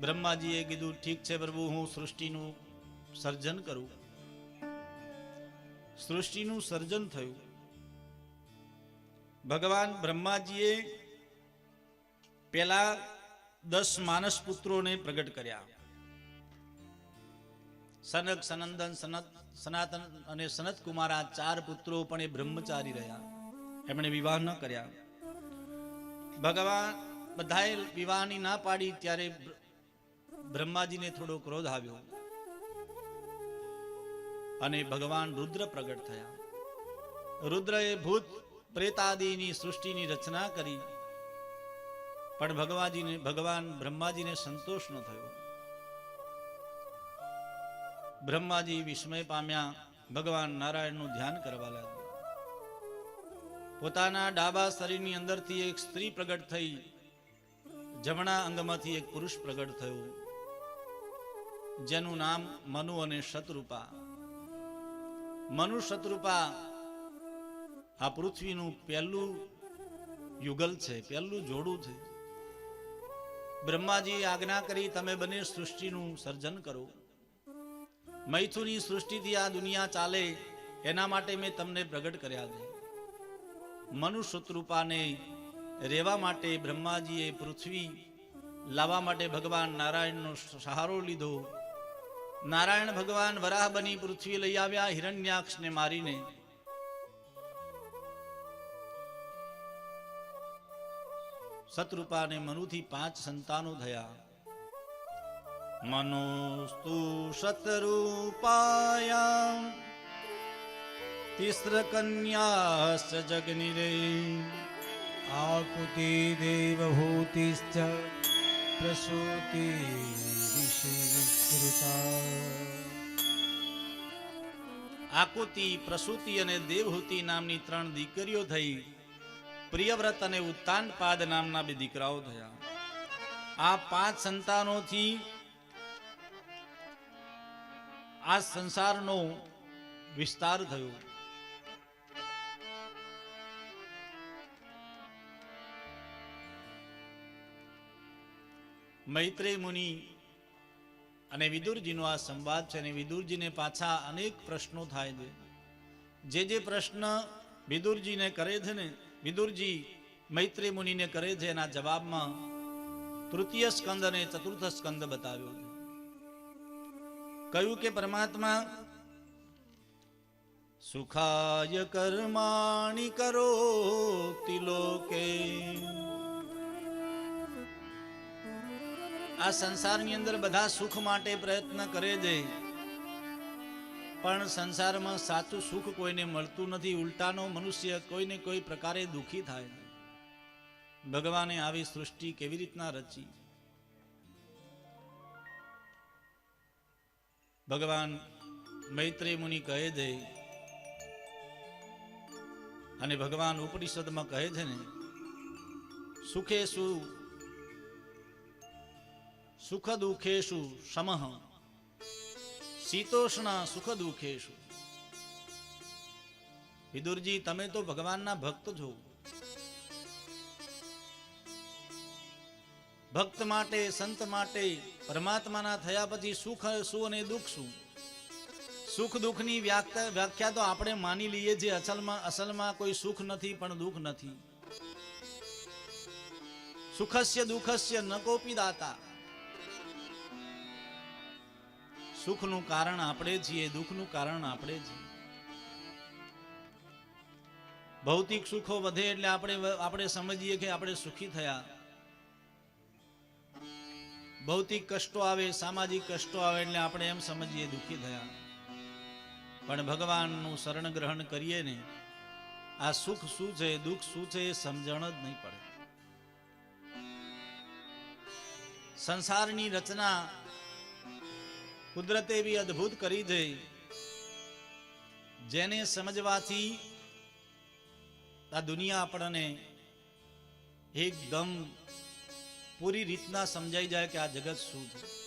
બ્રહ્માજીએ કીધું, ઠીક છે પ્રભુ, હું સૃષ્ટિનું સર્જન કરું. સૃષ્ટિનું સર્જન થયું. ભગવાન બ્રહ્માજીએ પેલા દસ માનસ પુત્રોને પ્રગટ કર્યા. સનક, સનંદન, સનત, સનાતન અને સનત કુમાર ચાર પુત્રો પણ એ બ્રહ્મચારી રહ્યા. એમણે વિવાહ ન કર્યા. ભગવાન બધાએ વિવાહની ના પાડી, ત્યારે બ્રહ્માજીને થોડો ક્રોધ આવ્યો અને ભગવાન રુદ્ર પ્રગટ થયા. રુદ્રએ ભૂત પ્રેતાદિની સૃષ્ટિની રચના કરી, પણ ભગવાનજીને ભગવાન બ્રહ્માજીને સંતોષ ન થયો. બ્રહ્માજી વિસ્મય પામ્યા, ભગવાન નારાયણનું ધ્યાન કરવા લાગ્યા. પોતાના ડાબા શરીરની અંદરથી એક સ્ત્રી પ્રગટ થઈ, જમણા અંગમાંથી એક પુરુષ પ્રગટ થયું. જેનું નામ મનુ અને શત્રુપા. મનુ શત્રુપા આ પૃથ્વીનું પહેલું યુગલ છે, પહેલું જોડું છે. બ્રહ્માજી આજ્ઞા કરી, તમે બંને સૃષ્ટિનું સર્જન કરો. મૈથુની સૃષ્ટિથી આ દુનિયા ચાલે, એના માટે મેં તમને પ્રગટ કર્યા છે. મનુ શત્રુપાને રહેવા માટે બ્રહ્માજીએ પૃથ્વી લાવવા માટે ભગવાન નારાયણનો સહારો લીધો. નારાયણ ભગવાન વરાહ બની પૃથ્વી લઈ આવ્યા હિરણ્યાક્ષને મારીને. સતરૂપાને મનુથી પાંચ સંતાનો થયા. મનોસ્તુ શતરૂપાયા તિસ્ર કન્યાસ જગનિરે. આકુતિ દેવભૂતિશ્ચ प्रसूति विश्रुता આકુતિ પ્રસૂતિ અને દેવહૂતિ નામની ત્રણ દીકરીઓ થઈ પ્રિયવ્રત અને ઉત્તાનપાદ નામના બે દીકરાઓ થયા આ પાંચ સંતાનોથી આ સંસારનો વિસ્તાર થયો મૈત્રેય મુનિ અને વિદુરજીનો આ સંવાદ છે અને વિદુરજીને પાછા અનેક પ્રશ્નો થાય છે. જે જે પ્રશ્ન વિદુરજીને કરે છે ને, વિદુરજી મૈત્રી મુનિને કરે છે, એના જવાબમાં તૃતીય સ્કંદ અને ચતુર્થ સ્કંદ બતાવ્યો છે. કહ્યું કે પરમાત્મા, સુખાય કર્માણી કરો તિલોકે. આ સંસારની અંદર બધા સુખ માટે પ્રયત્ન કરે છે પણ સંસારમાં સાચું સુખ કોઈને મળતું નથી, ઉલટાનો મનુષ્ય કોઈને કોઈ પ્રકારે દુઃખી થાય ભગવાને આવી સૃષ્ટિ કેવી રીતના રચી? ભગવાન મૈત્રી મુનિ કહે છે અને ભગવાન ઉપનિષદમાં કહે છે ને, સુખે શું સુખ દુઃખેશુ સમહ શીતોષ્ણા સુખ દુઃખેશુ વિદુરજી તમે તો ભગવાનના ભક્ત છો ભક્ત માટે સંત માટે પરમાત્માના થયા પછી સુખ શું અને દુઃખ શું? સુખ દુઃખની વ્યાખ્યા તો આપણે માની લઈએ છીએ અસલમાં અસલમાં કોઈ સુખ નથી, પણ દુઃખ નથી. સુખસ્ય દુઃખસ્ય ન કોપી દાતા. સુખનું કારણ આપણે છીએ, દુઃખનું કારણ આપણે છીએ. ભૌતિક સુખો વધે એટલે આપણે આપણે સમજીએ કે આપણે સુખી થયા. ભૌતિક કષ્ટો આવે, સામાજિક કષ્ટો આવે એટલે આપણે એમ સમજીએ દુઃખી થયા. પણ ભગવાનનું શરણ ગ્રહણ કરીએ ને, આ સુખ શું છે, દુઃખ શું છે એ સમજણ જ નહીં પડે. સંસારની રચના કુદરતે એવી અદ્ભુત કરી દઈ જેને સમજવાથી આ દુનિયા આપણને એકદમ પૂરી રીતના સમજાઈ જાય કે આ જગત શું છે.